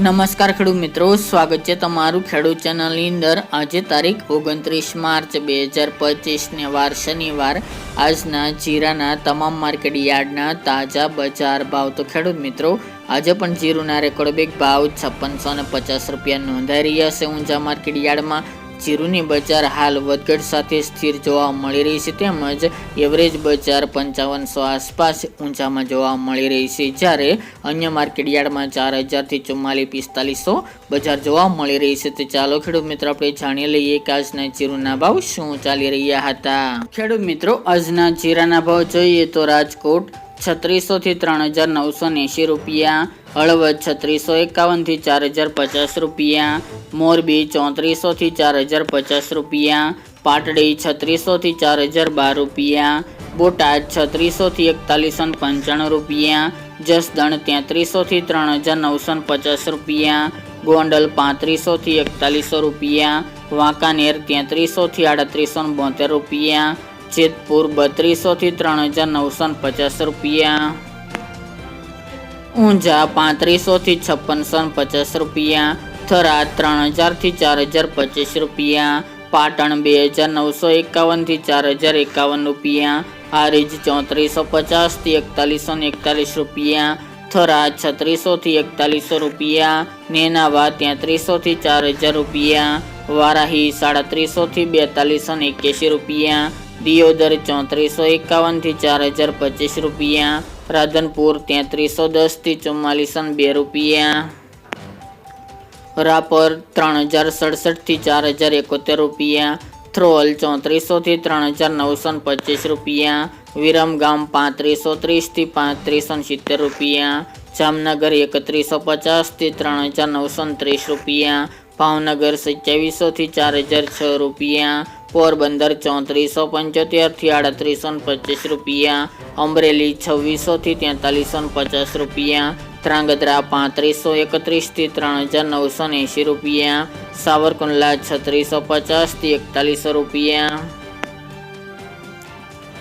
નમસ્કાર ખેડૂત મિત્રો, સ્વાગત છે તમારું ખેડૂત ચેનલની અંદર. આજે તારીખ ઓગણત્રીસ માર્ચ બે હજાર પચીસને વાર શનિવાર. આજના જીરાના તમામ માર્કેટ યાર્ડના તાજા બજાર ભાવ. તો ખેડૂત મિત્રો, આજે પણ જીરુના રેકોર્ડ બેગ ભાવ છપ્પનસો ને પચાસ રૂપિયા નોંધાઈ રહ્યા છે ઊંઝા માર્કેટ યાર્ડમાં. જીરુની બજાર હાલ વધઘટ સાથે સ્થિર જોવા મળી રહી છે તેમજ એવરેજ બજાર પંચાવનસો આસપાસ ઊંચામાં જોવા મળી રહી છે. જ્યારે અન્ય માર્કેટ યાર્ડમાં ચાર હજારથી ચુમ્માલીસ પિસ્તાલીસો બજાર જોવા મળી રહી છે. તો ચાલો ખેડૂત મિત્રો, આપણે જાણી લઈએ કે આજના જીરુના ભાવ શું ચાલી રહ્યા હતા. ખેડૂત મિત્રો, આજના જીરાના ભાવ જોઈએ તો રાજકોટ છત્રીસો થી ત્રણ હજાર નવસો એંશી રૂપિયા, હળવદ છત્રીસો એકાવનથી ચાર હજાર પચાસ રૂપિયા, મોરબી ચોત્રીસોથી ચાર હજાર પચાસ રૂપિયા, પાટડી છત્રીસોથી ચાર હજાર બાર રૂપિયા, બોટાદ છત્રીસોથી એકતાલીસો પંચાણું રૂપિયા, જસદણ તેત્રીસોથી ત્રણ હજાર નવસો પચાસ રૂપિયા, ગોંડલ પાંત્રીસોથી એકતાલીસો રૂપિયા, વાંકાનેર તેત્રીસોથી આડત્રીસો બોતેર રૂપિયા જેતપુર બત્રીસો થી ત્રણ હજાર નવસો ને પચાસ રૂપિયા ઊંઝા પાંત્રીસો થી છપ્પનસો ને પચાસ રૂપિયા થરાદ ત્રણ હજારથી ચાર હજાર પચીસ રૂપિયા પાટણ બે હજાર નવસો એકાવનથી ચાર હજાર એકાવન રૂપિયા હારીજ ચોત્રીસો પચાસથી એકતાલીસો ને એકતાલીસ રૂપિયા થરાદ છત્રીસો થી એકતાલીસો રૂપિયા નેનાવા તેત્રીસો થી ચાર હજાર રૂપિયા વારાહી સાડત્રીસો થી બેતાલીસો ને એક્યાસી રૂપિયા દિયોદર ચોત્રીસો એકાવનથી ચાર હજાર પચીસ રૂપિયા. રાધનપુર તેત્રીસો દસથી ચુમ્માલીસો બે રૂપિયા. રાપર ત્રણ હજાર સડસઠથી ચાર હજાર એકોતેર રૂપિયા. થ્રોલ ચોત્રીસોથી ત્રણ હજાર નવસો પચીસ રૂપિયા. વિરમગામ પાંત્રીસો ત્રીસથી પાંત્રીસો સિત્તેર રૂપિયા. જામનગર એકત્રીસો પચાસથી ત્રણ હજાર નવસો ત્રીસ રૂપિયા. ભાવનગર સત્યાવીસો થી ચાર હજાર છ રૂપિયા, પોરબંદર ચોત્રીસો પંચોતેરથી આડત્રીસો પચીસ રૂપિયા, અમરેલી છવ્વીસો થી તેતાલીસો પચાસ રૂપિયા, ધ્રાંગધ્રા પાંત્રીસો એકત્રીસથી ત્રણ હજાર નવસો એંસી રૂપિયા, સાવરકુંડલા છત્રીસો પચાસથી એકતાલીસો રૂપિયા,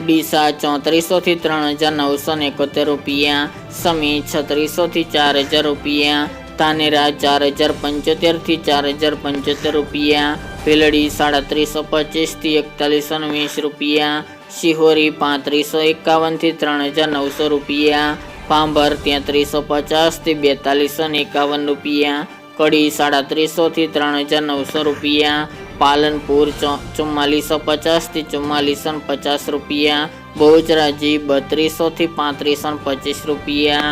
ડીસા ચોત્રીસો થી ત્રણ હજાર નવસો એકોતેર રૂપિયા, સમી છત્રીસો થી ચાર હજાર રૂપિયા તાનેરા ચાર હજાર પંચોતેરથી ચાર હજાર પંચોતેર રૂપિયા. ભેલડી સાડત્રીસો પચીસથી એકતાલીસો વીસ રૂપિયા. શિહોરી પાંત્રીસો એકાવનથી ત્રણ હજાર નવસો રૂપિયા. પાંભર તેત્રીસો પચાસથી બેતાલીસો એકાવન રૂપિયા. કડી સાડત્રીસોથી ત્રણ હજાર નવસો રૂપિયા. પાલનપુર ચુમ્માલીસો પચાસથી ચુમ્માલીસો પચાસ રૂપિયા. બહુચરાજી બત્રીસોથી પાંત્રીસો પચીસ રૂપિયા.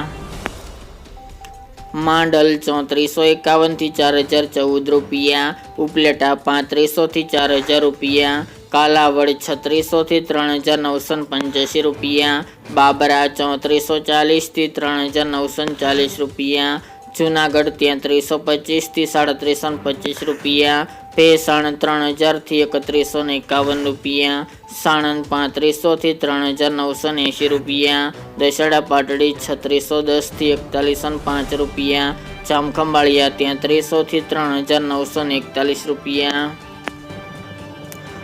માંડલ ચોત્રીસો એકાવનથી ચાર હજાર ચૌદ રૂપિયા, ઉપલેટા પાંત્રીસોથી ચાર હજાર રૂપિયા, કાલાવડ છત્રીસોથી ત્રણ હજાર નવસો પંચ્યાસી રૂપિયા, બાબરા ચોત્રીસો ચાલીસથી ત્રણ હજાર નવસો ચાલીસ રૂપિયા, જૂનાગઢ તેત્રીસો પચીસથી સાડત્રીસો પચીસ રૂપિયા ભેસાણ ત્રણ હજારથી એકત્રીસો ને એકાવન રૂપિયા સાણંદ પાંત્રીસોથી ત્રણ હજાર નવસો ને એંશી રૂપિયા દશેડા પાટડી છત્રીસો દસથી એકતાલીસો ને પાંચ રૂપિયા ચામખંબાળિયા તેત્રીસોથી ત્રણ હજાર નવસો ને એકતાલીસ રૂપિયા,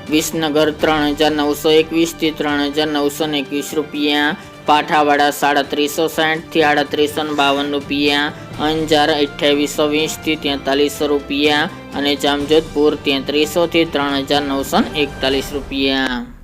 વિસનગર ત્રણ હજાર નવસો એકવીસથી ત્રણ હજાર નવસો ને એકવીસ રૂપિયા, પાઠાવાડા સાડત્રીસો સાઠથી આડત્રીસો બાવન રૂપિયા અંજાર અઠ્યાવીસો વીસથી તેતાલીસો રૂપિયા અને જામજોધપુર તેત્રીસોથી ત્રણ હજાર નવસો એકતાલીસ રૂપિયા.